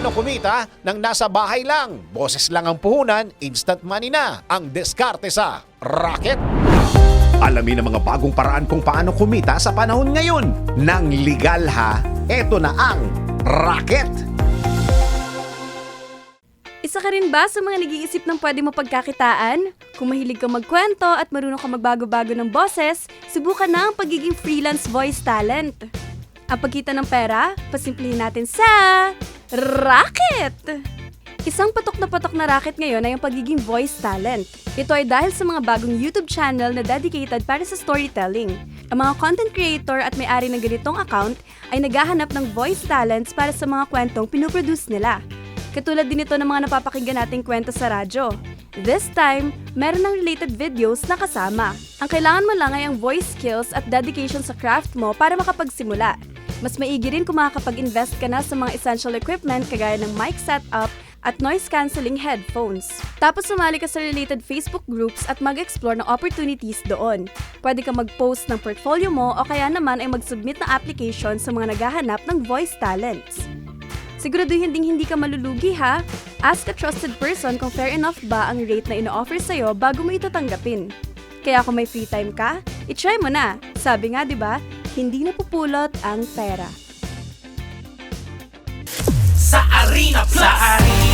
Paano kumita nang nasa bahay lang? Boses lang ang puhunan, instant money na ang diskarte sa Rocket. Alamin ang mga bagong paraan kung paano kumita sa panahon ngayon. Nang legal ha, eto na ang Rocket. Isa ka rin ba sa mga nag-iisip ng pwede mo pagkakitaan? Kung mahilig ka magkwento at marunong ka magbago-bago ng boses, subukan na ang pagiging freelance voice talent. Ang pagkita ng pera, pasimplihin natin sa racket! Isang patok na patok na racket ngayon ay ang pagiging voice talent. Ito ay dahil sa mga bagong YouTube channel na dedicated para sa storytelling. Ang mga content creator at may-ari ng ganitong account ay naghahanap ng voice talents para sa mga kwentong pinuproduce nila. Katulad din ito ng mga napapakinggan nating kwento sa radyo. This time, meron ng related videos na kasama. Ang kailangan mo lang ay ang voice skills at dedication sa craft mo para makapagsimula. Mas maigi rin kung makakapag-invest ka na sa mga essential equipment kagaya ng mic setup at noise-canceling headphones. Tapos sumali ka sa related Facebook groups at mag-explore ng opportunities doon. Pwede ka mag-post ng portfolio mo o kaya naman ay mag-submit ng application sa mga naghahanap ng voice talents. Siguraduhin ding hindi ka malulugi ha. Ask a trusted person kung fair enough ba ang rate na ino-offer sa'yo bago mo ito tanggapin. Kaya kung may free time ka, itry mo na. Sabi nga 'di ba, hindi napupulot ang pera. Sa Arena Plus Sa Arena